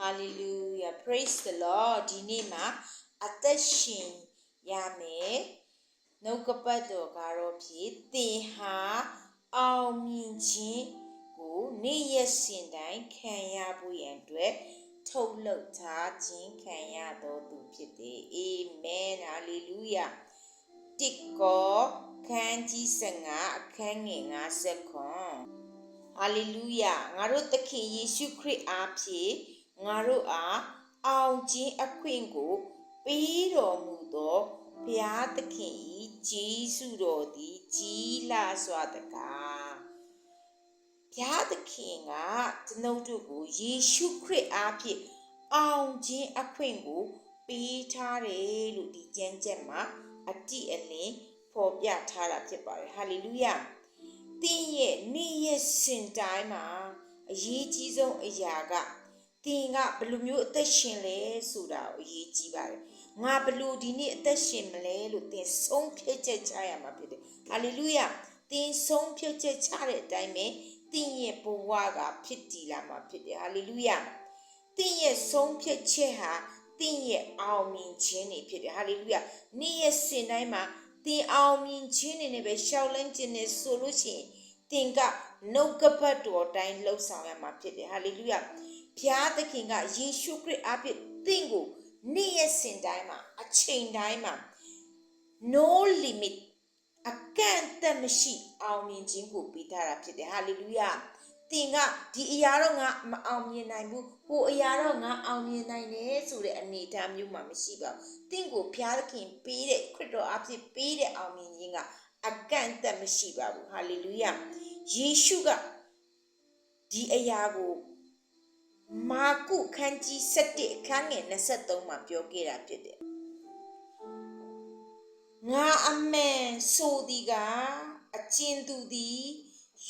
hallelujah praise the lord ဒီနေ့မှာအသက်ရှင်ရမယ်နှုတ်ကပတ်တော်ကတော့ဖြစ်သင်ဟာအောင်မြင်ခြင်းကိုနေ့ရက်စဉ်တိုင်းခံရဖို့ရန်အတွက်ထုတ်လုပ်ထားခြင်းခံရတော်သူဖြစ်တယ်အာမင်ဟာလေလုယာတစ်ကောခန်းကြီး15အခန်းငယ်50ခွန်ဟာလေလုယာငါတို့သခင်ယေရှုခရစ်အားဖြင့် ငါတို့အားအောင်ခြင်းအခွင့်ကိုပေးတော်မူသောဘုရားသခင်၏ဂျေစုတော်သည်ကြီးလာစွာတကားဘုရားသခင်ကကျွန်ုပ်တို့ကိုယေရှုခရစ်အားဖြင့်အောင်ခြင်းအခွင့်ကိုပေးထားတယ်လို့ဒီကျမ်းချက်မှာအတိအလင်းဖော်ပြထားတာဖြစ်ပါတယ်ဟာလေလုယာသင်ရဲ့နေ့ရက်စဉ်တိုင်းမှာအရေးကြီးဆုံးအရာက သင်ကဘယ်လိုမျိုးအသက်ရှင်လဲဆိုတာကိုအရေးကြီးပါတယ်ငါဘယ်လိုဒီနေ့အသက်ရှင်မလဲလို့သင်ဆုံးဖြတ်ချက်ချရမှာဖြစ်တယ်ဟာလေလုယာသင်ဆုံးဖြတ်ချက်ချတဲ့အတိုင်းပဲသင်ရဲ့ဘဝကဖြစ်တည်လာမှာဖြစ်တယ်ဟာလေလုယာသင်ရဲ့ဆုံးဖြတ်ချက်ဟာသင်ရဲ့အောင်မြင်ခြင်းတွေဖြစ်တယ်ဟာလေလုယာနေ့ရက်စဉ်တိုင်းမှာသင်အောင်မြင်ခြင်းတွေနဲ့ပဲရှောက်လန်းခြင်းနဲ့ဆိုလို့ရှိရင်သင်ကနှုတ်ကပတ်တော်တိုင်းလှုပ်ဆောင်ရမှာဖြစ်တယ်ဟာလေလုယာ ဖျားသခင်ကယေရှုခရစ်အားဖြင့်သင်ကိုနေ့ရက်စဉ်တိုင်းမှာအချိန်တိုင်းမှာ no limit အကန့်အသတ်မရှိအောင်မြင်ခြင်းကိုပေးထားတာဖြစ်တယ်ဟာလေလုယာသင်ကဒီအရာတော့ငါမအောင်မြင်နိုင်ဘူးဟိုအရာတော့ငါအောင်မြင်နိုင်တယ်ဆိုတဲ့အနေအထားမျိုးမှမရှိပါဘူးသင်ကိုဘုရားသခင်ပေးတဲ့ခရစ်တော်အဖြစ်ပေးတဲ့အောင်မြင်ခြင်းကအကန့်အသတ်မရှိပါဘူးဟာလေလုယာယေရှုကဒီအရာကို မာကုခန်းကြီး7အခန်းငယ်23မှာပြောခဲ့တာဖြစ်တယ်ငါအမှန်ဆိုသည်ကအကျဉ်သူသည်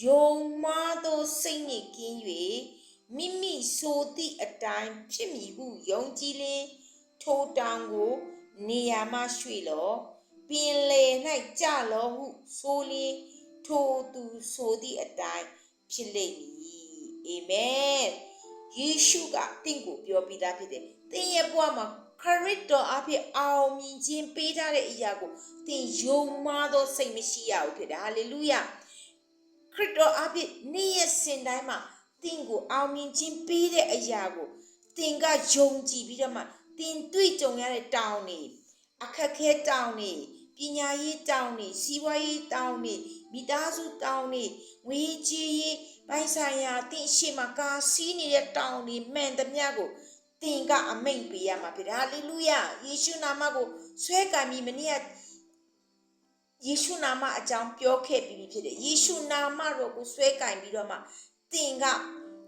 ယုံမားသောစိတ်နှင့်ကင်း၍မိမိဆိုသည့်အတိုင်းဖြစ်မည်ဟုယုံကြည်လင်ထိုတောင်ကို နေရာမှရွှေ့လောပင်လေ၌ကြလောဟုဆိုလျင်ထိုသူဆိုသည့်အတိုင်းဖြစ်လိမ့်မည်အာမင် ယေရှုကတင့်ကိုပြောပြီးသားဖြစ်တယ်။သင်ရဲ့ဘဝမှာခရစ်တော်အဖြစ်အောင်မြင်ခြင်းပေးထားတဲ့အရာကိုသင်ယုံမှားသောစိတ်မရှိရဘူးဖြစ်တယ်။ဟာလေလုယာ။ခရစ်တော်အဖြစ်နေ့ရက်စဉ်တိုင်းမှာသင်ကိုအောင်မြင်ခြင်းပေးတဲ့အရာကိုသင်ကယုံကြည်ပြီးတော့မှသင်တွေ့ကြုံရတဲ့တောင်းနေအခက်ခဲတောင်းနေ ပညာရေးတောင်းနေစီးပွားရေးတောင်းနေမိသားစုတောင်းနေငွေကြေးရေးပိုင်ဆိုင်ရာသင်ရှိမှကာစီးနေတဲ့တောင်းနေမှန်သမျှကိုသင်ကအမိန့်ပေးရမှာဖြစ်တယ်ဟာလေလုယာယေရှုနာမကိုဆွဲကံပြီးမနေ့ကယေရှုနာမအကြောင်းပြောခဲ့ပြီးဖြစ်တယ်ယေရှုနာမတော်ကိုဆွဲကင်ပြီးတော့မှသင်က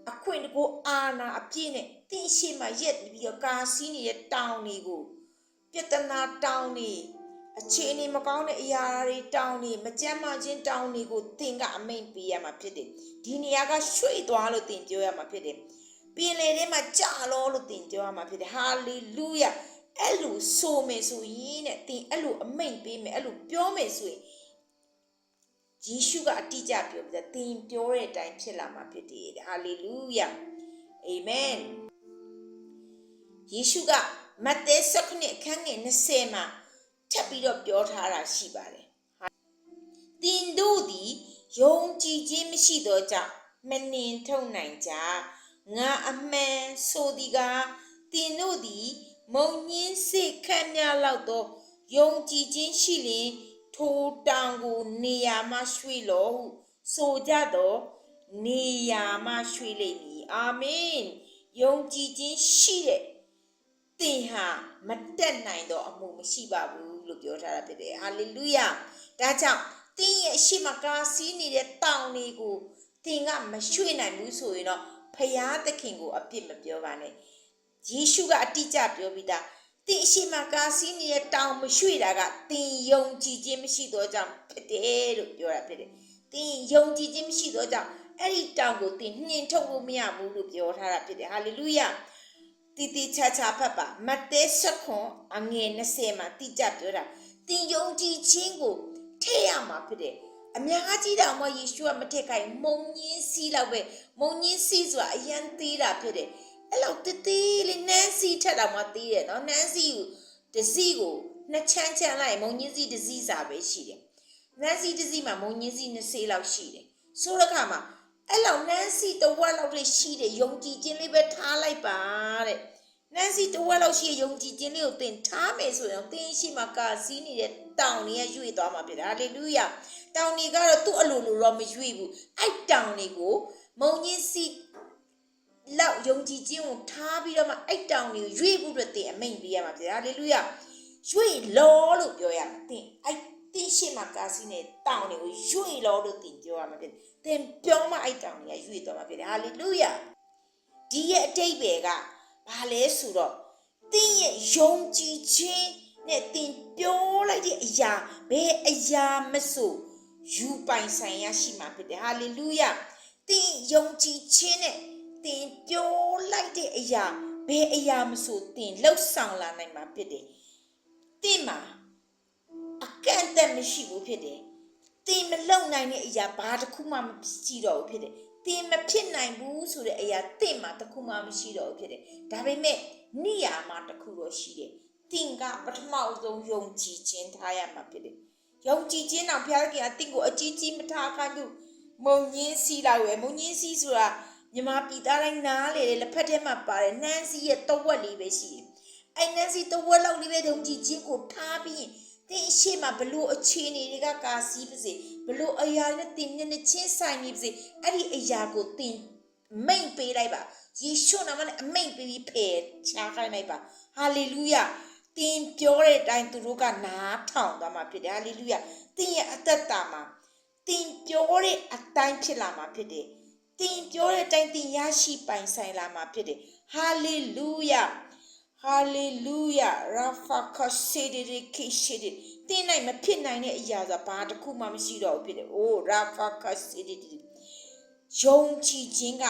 အခွင့်တကူအာနာအပြည့်နဲ့သင်ရှိမှရက်ပြီးတော့ကာစီးနေတဲ့တောင်းတွေကိုပြတနာတောင်းနေ အခြေအနေမကောင်းတဲ့အရာတွေတောင်းနေမကြမ်းမချင်းတောင်းတွေကိုသင်ကအမိန့်ပေးရမှာဖြစ်တယ်ဒီနေရာကရွှေ့သွားလို့သင်ပြောရမှာဖြစ်တယ်ပင်လေထဲမှာကြာလောလို့သင်ပြောရမှာဖြစ်တယ်ဟာလေလုယာအဲ့လိုဆိုမယ်ဆိုရင်တဲ့သင်အဲ့လိုအမိန့်ပေးမယ်အဲ့လိုပြောမယ်ဆိုရင်ယေရှုကအတိအကျပြောပြတယ်သင်ပြောတဲ့အတိုင်းဖြစ်လာမှာဖြစ်တယ်ဟာလေလုယာအာမင်ယေရှုကမဿဲ19အခန်းငယ်20မှာ ထပ်ပြီးတော့ပြောထားတာရှိပါတယ်။တင်တို့သည်ယုံကြည်ခြင်းမရှိသောကြောင့်မနှင်ထုတ်နိုင်ကြ။ငါအမှန်ဆိုသည်ကတင်တို့သည်မုံညင်းစိတ်ခံများလောက်သောယုံကြည်ခြင်းရှိလျင်ထိုတောင်ကိုနေရာမှရွှေ့လောဟုဆိုကြသောနေရာမှရွှေ့လိမ့်မည်အာမင်ယုံကြည်ခြင်းရှိတဲ့သင်ဟာ မတက်နိုင်တော့အမှုမရှိပါဘူးလို့ပြောထားတာဖြစ်တယ်ဟာလေလုယာဒါကြောင့်သင်ရဲ့အရှိမကားစီးနေတဲ့တောင်တွေကိုသင်ကမရွှေ့နိုင်ဘူးဆိုရင်တော့ဖယားသခင်ကိုအပြစ်မပြောပါနဲ့ယေရှုကအတိအကျပြောပြီးသားသင်အရှိမကားစီးနေတဲ့တောင်မရွှေ့တာကသင်ယုံကြည်ခြင်းမရှိသောကြောင့်ဖြစ်တယ်လို့ပြောတာဖြစ်တယ်သင်ယုံကြည်ခြင်းမရှိသောကြောင့်အဲ့ဒီတောင်ကိုသင်နှင်ထုတ်လို့မရဘူးလို့ပြောထားတာဖြစ်တယ်ဟာလေလုယာ တီတီချာချာဖတ်ပါမဿဲဆက်ခွန်အငယ်20မှာတိကျပြောတာသင်ယုံကြည်ခြင်းကိုထည့်ရမှာဖြစ်တယ်အများကြီးတောင်မှယေရှုကမထည့်ခိုင်းမုံညင်းစီးလောက်ပဲမုံညင်းစီးဆိုတာအရန်သေးတာဖြစ်တယ်အဲ့လောက်တတိလေးနန်းစီထက်တော့မှသေးတယ်နော်နန်းစီကိုတစီကိုနှစ်ချမ်းချမ်းလိုက်မုံညင်းစီတစီစာပဲရှိတယ်နန်းစီတစီမှာမုံညင်းစီ20လောက်ရှိတယ်ဆိုတော့ခါမှာ အဲ့လောက်နန်းစီတဝက်လောက်တွေရှိတယ်ယုံကြည်ခြင်းလေးပဲထားလိုက်ပါတဲ့နန်းစီတဝက်လောက်ရှိတဲ့ယုံကြည်ခြင်းလေးကိုသင်ထားမယ်ဆိုရင်သင်ရှိမှာကာစီးနေတဲ့တောင်တွေကရွေ့သွားမှာဖြစ်တယ်ဟာလေလုယာတောင်တွေကတော့သူ့အလိုလိုတော့မရွေ့ဘူးအဲ့တောင်တွေကိုမုံညင်းစီလောက်ယုံကြည်ခြင်းကိုထားပြီးတော့မှအဲ့တောင်ကိုရွေ့ဖို့အတွက်သင်အမိန်ပေးရမှာဖြစ်တယ်ဟာလေလုယာရွေ့လောလို့ပြောရမှာသင်အဲ့တင်းရှိမှကာစီနဲ့တောင်တွေကိုရွေ့လောလို့သင်ပြောရမှာဖြစ်တယ် သင်ပြောမှအဲ့တောင်တွေကရွေ့သွားမှာဖြစ်တယ်ဟာလေလုယာဒီရဲ့အတိတ်ပဲကဘာလဲဆိုတော့သင်ရဲ့ယုံကြည်ခြင်းနဲ့သင်ပြောလိုက်တဲ့အရာဘယ်အရာမဆိုယူပိုင်ဆိုင်ရရှိမှာဖြစ်တယ်ဟာလေလုယာသင်ယုံကြည်ခြင်းနဲ့တင်ပြောလိုက်တဲ့အရာဘယ်အရာမဆိုတင်လှုပ်ဆောင်လာနိုင်မှာဖြစ်တယ်။တင်မှာအကန့်အသတ်မရှိဘူးဖြစ်တယ်။ တင်မလုံနိုင်တဲ့အရာဘာတစ်ခုမှမရှိတော့ဘူးဖြစ်တယ်။တင်မဖြစ်နိုင်ဘူးဆိုတဲ့အရာတင်မှာတစ်ခုမှမရှိတော့ဘူးဖြစ်တယ်။ဒါပေမဲ့နိယာမတစ်ခုတော့ရှိတယ်။တင်ကပထမအဆုံးယုံကြည်ခြင်းထားရမှာဖြစ်တယ်။ယုံကြည်ခြင်းတော့ဘုရားခင်ကတင့်ကိုအကြီးကြီးမထားခိုင်းဘူးမုံညင်းစီလာရွယ်မုံညင်းစီဆိုတာမြမပြည်သားတိုင်းနားလေလေလက်ဖက်ထဲမှာပါတယ်နန်းစီရဲ့တဝက်လေးပဲရှိတယ်။အဲ့နန်းစီတဝက်လောက်လေးပဲဒုံကြည့်ချင်းကိုထားပြီး တင်းအရှိမဘလို့အခြေအနေတွေကကာစီးပါစေဘလို့အရာနဲ့တင်းမျက်နှာချင်းဆိုင်နေပါစေအဲ့ဒီအရာကိုတင်းမိန်ပေးလိုက်ပါယေရှုနာမနဲ့အမိန်ပေးပြီးဖယ်ချခိုင်းလိုက်ပါဟာလေလုယာတင်းပြောတဲ့အတိုင်းသူတို့ကနားထောင်သွားမှာဖြစ်တယ်ဟာလေလုယာတင်းရဲ့အသက်တာမှာတင်းပြောတဲ့အတိုင်းဖြစ်လာမှာဖြစ်တယ်တင်ပြောတဲ့အတိုင်းတင်ရရှိပိုင်ဆိုင်လာမှာဖြစ်တယ်ဟာလေလုယာ ဟာလေလုယာရာဖာခဆေဒီရီခိရှိဒီတင်နိုင်မဖြစ်နိုင်တဲ့အရာဆိုဘာတစ်ခုမှမရှိတော့ဘူးဖြစ်တယ်အိုးရာဖာခဆေဒီဒီယုံကြည်ခြင်းက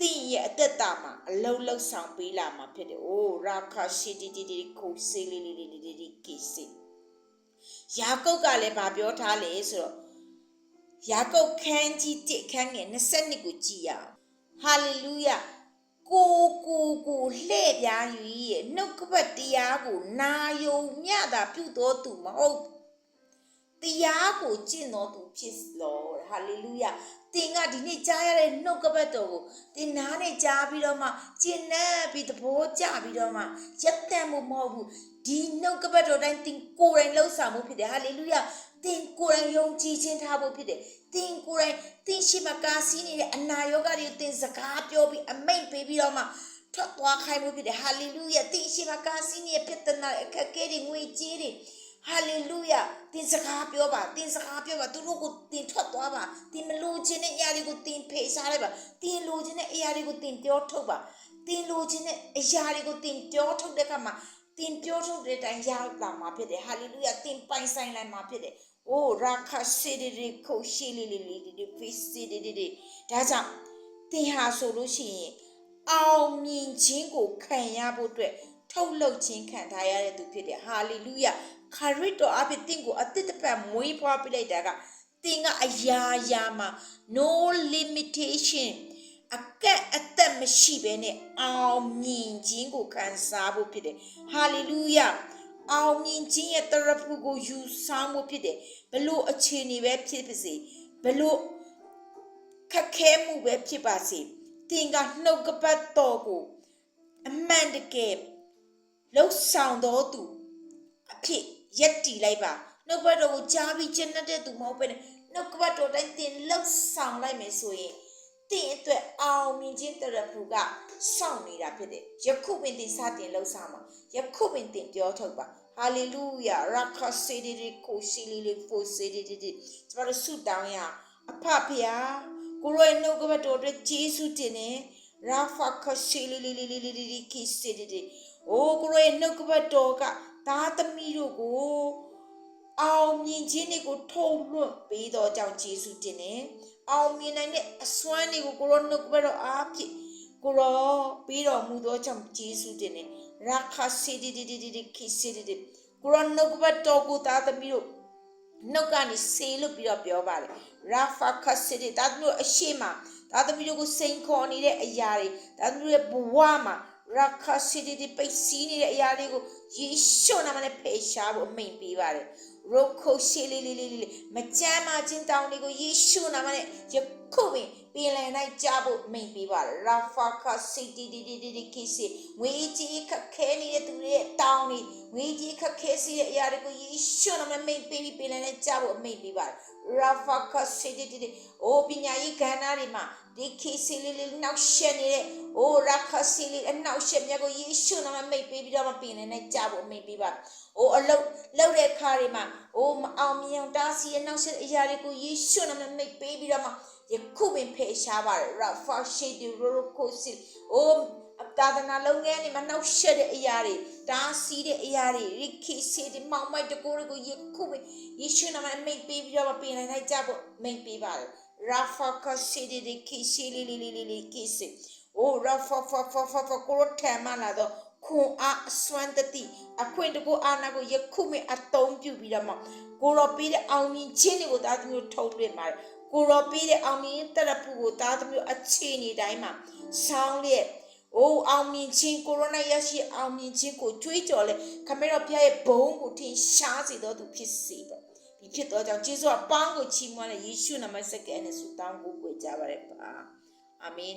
တင်ရဲ့အသက်တာမှာအလုံးလုံးဆောင်ပေးလာမှာဖြစ်တယ်အိုးရာခာရှိဒီဒီဒီကိုဆေလီလီလီလီလီကိစီယာကုပ်ကလည်းဗာပြောထားလေဆိုတော့ယာကုပ်ခန်းကြီး1ခန်းငယ်22ကိုကြည်ရအောင်ဟာလေလုယာ ကိုကိုကိုလှဲ့ပြားယူရဲ့နှုတ်ကပတ်တရားကိုနာယုံမြတာပြုတော်သူမဟုတ်တရားကိုကျင့်တော်သူဖြစ်လောဟာလေလုယာတင်ကဒီနေ့ကြားရတဲ့နှုတ်ကပတ်တော်ကိုတင်နားနဲ့ကြားပြီးတော့မှကျင့်နေပြီးသဘောကျပြီးတော့မှရက်တန်မှုမဟုတ်ဘူးဒီနှုတ်ကပတ်တော်တိုင်းတင်ကိုယ်တိုင်လှုပ်ဆောင်မှုဖြစ်တယ်ဟာလေလုယာ တင်ကိုယ်တိုင်ယုံကြည်ခြင်းထားဖို့ဖြစ်တယ်တင်ကိုယ်တိုင်တင်ရှိမကာစီးနေတဲ့အနာရောဂါတွေတင်စကားပြောပြီးအမိန့်ပေးပြီးတော့မှထွက်သွားခိုင်းမှုဖြစ်တယ်ဟာလေလုယာတင်ရှိမကာစီးနေတဲ့ပြဿနာအခက်အခဲတွေငွေကြေးတွေဟာလေလုယာတင်စကားပြောပါတင်စကားပြောပါသူတို့ကိုတင်ထွက်သွားပါတင်မလိုချင်တဲ့အရာတွေကိုတင်ဖေရှားလိုက်ပါတင်လိုချင်တဲ့အရာတွေကိုတင်ပြောထုတ်ပါတင်လိုချင်တဲ့အရာတွေကိုတင်ပြောထုတ်တဲ့အခါမှာတင်ပြောထုတ်တဲ့အတိုင်းရောက်လာမှာဖြစ်တယ်ဟာလေလုယာတင်ပိုင်ဆိုင်လိုက်မှာဖြစ်တယ် အိုးရာခရှိဒီဒီကိုရှိလီလီလီဒီဖိစီဒီဒီဒီဒါကြောင့်တင်ဟာဆိုလို့ရှိရင်အောင်မြင်ခြင်းကိုခံရဖို့အတွက်ထုတ်လုပ်ခြင်းခံထားရတဲ့သူဖြစ်တယ်ဟာလေလုယာခရစ်တော်အဖြစ်တင့်ကိုအတစ်တပတ်မွေးဖွားပြလိုက်တာကတင်ကအရာရာမှာ no limitation အကန့်အသက်မရှိဘဲနဲ့အောင်မြင်ခြင်းကိုခံစားဖို့ဖြစ်တယ်ဟာလေလုယာ အောင်မြင်ခြင်းရဲ့တရဖူကိုယူဆောင်ဖို့ဖြစ်တယ်ဘလို့အခြေအနေပဲဖြစ်ပါစေဘလို့ခက်ခဲမှုပဲဖြစ်ပါစေတင်ကနှုတ်ကပတ်တော်ကိုအမှန်တကယ်လှုပ်ဆောင်တော်သူအဖြစ်ရက်တီလိုက်ပါနှုတ်ကပတ်တော်ကိုကြားပြီးကျင့်တတ်တဲ့သူမဟုတ်ပဲနဲ့နှုတ်ကပတ်တော်တိုင်းတင်လှုပ်ဆောင်လိုက်မယ်ဆိုရင် တင်အတွက်အောင်မြင်ခြင်းတရဖူကစောင့်နေတာဖြစ်တယ်ယခုပင်တင်စတင်လှုပ်ဆောင်ပါယခုပင်တင်ပြောထုတ်ပါဟာလေလုယာရာခစေဒီရီကိုစီလီလီဖိုစေဒီဒီဒီကျမတို့ဆုတောင်းရအောင်အဖဖျားကိုရောရဲ့နှုတ်ကပတ်တော်အတွက်ဂျေစုတင်နေရာဖခစီလီလီလီလီလီလီကီစေဒီဒီအိုးကိုရောရဲ့နှုတ်ကပတ်တော်ကသားသမီးတို့ကိုအောင်မြင်ခြင်းတွေကိုထုံလွှတ်ပေးတော့ကြောင့်ဂျေစုတင်နေ အောင်မြင်နိုင်တဲ့အစွမ်းတွေကိုကိုရောနှုတ်ကပတ်တော်အားဖြင့်ကိုရောပြီးတော်မူသောကြောင့်ဂျေစုတင်နေရာခစီဒီဒီဒီဒီကီစီဒီဒီကိုရောနှုတ်ကပတ်တော်ကိုသားသမီးတို့နှုတ်ကနေဆေလို့ပြီးတော့ပြောပါတယ်ရာဖာခစီဒီဒါတို့အရှိမဒါသားသမီးတို့ကိုစိန်ခေါ်နေတဲ့အရာတွေသားသမီးတို့ရဲ့ဘဝမှာရခစီတီတီပိတ်စီးနေတဲ့အရာတွေကိုယေရှုနာမနဲ့ဖယ်ရှားဖို့အမိန်ပေးပါတယ် ရုတ်ခုရှိလေးလေးလေးလေးမကြမ်းမချင်းတောင်းတွေကိုယေရှုနာမနဲ့ယခုပင်ပင်လယ်၌ကြားဖို့အမိန်ပေးပါတယ်ရာဖာခစီတီတီတီတီခိစီငွေကြီးခက်ခဲနေတဲ့သူတွေရဲ့တောင်းတွေငွေကြီးခက်ခဲစီတဲ့အရာတွေကိုယေရှုနာမနဲ့မိန်ပေးပြီးပင်လယ်၌ကြားဖို့အမိန်ပေးပါ တယ်ရာဖာခစီတီတီတီအိုပညာရေးကဏ္ဍတွေမှာဒီခိစီလေးလေးနောက်ရှက်နေတဲ့အိုရာခစီလေးအနောက်ရှက်မြတ်ကိုယေရှုနာမမိတ်ပေးပြီးတော့မပင်လယ်၌ကြားဖို့အမိန်ပေးပါအိုအလုတ်လောက်တဲ့ခါတွေမှာအိုမအောင်မြင်အောင်တားဆီးရဲ့နောက်ရှက်အရာတွေကိုယေရှုနာမမိတ်ပေးပြီးတော့မှယခုပင်ဖယ်ရှားပါတယ်ရာဖာရှိဒီရိုရိုကိုစီအို အတာဒနာလုံးငယ်နေမှာနောက်ရှက်တဲ့အရာတွေတားဆီးတဲ့အရာတွေရိခိစီဒီမောင်မိုက်တကိုတွေကိုယခုပင်ယေရှုနာမမိတ်ပေးပြီးတော့မပင်လယ်၌ကြားဖို့မိတ်ပေးပါတယ် Rafa kasidi de kisi li li li li li kisi. Oh Rafa fa fa fa fa ကိုရထဲမှာလာတော့ခွန်အားအစွမ်းတတိအခွင့်တကူအာနာကိုယခုမှအတုံးပြုပြီးတော့မှကိုရောပေးတဲ့အောင်မြင်ခြင်းတွေကိုသားသမီးတို့ထုတ်လွှင့်ပါတယ်ကိုရောပေးတဲ့အောင်မြင်တရဖူကိုသားသမီးတို့အခြေအနေတိုင်းမှာဆောင်းလျက် အိုးအောင်မြင်ခြင်းကိုရိုနာရရှိအောင်မြင်ခြင်းကိုကြွေးကြော်လဲခမဲတော်ဘုရားရဲ့ဘုန်းကိုထင်ရှားစေတော်သူဖြစ်စေတော့ဒီဖြစ်တော့ကြောင့်ယေရှုအပေါင်းကိုချီးမွမ်းတဲ့ယေရှုနာမစက္ကဲနဲ့ဆုတောင်းကိုကိုကြပါရပါအာမင်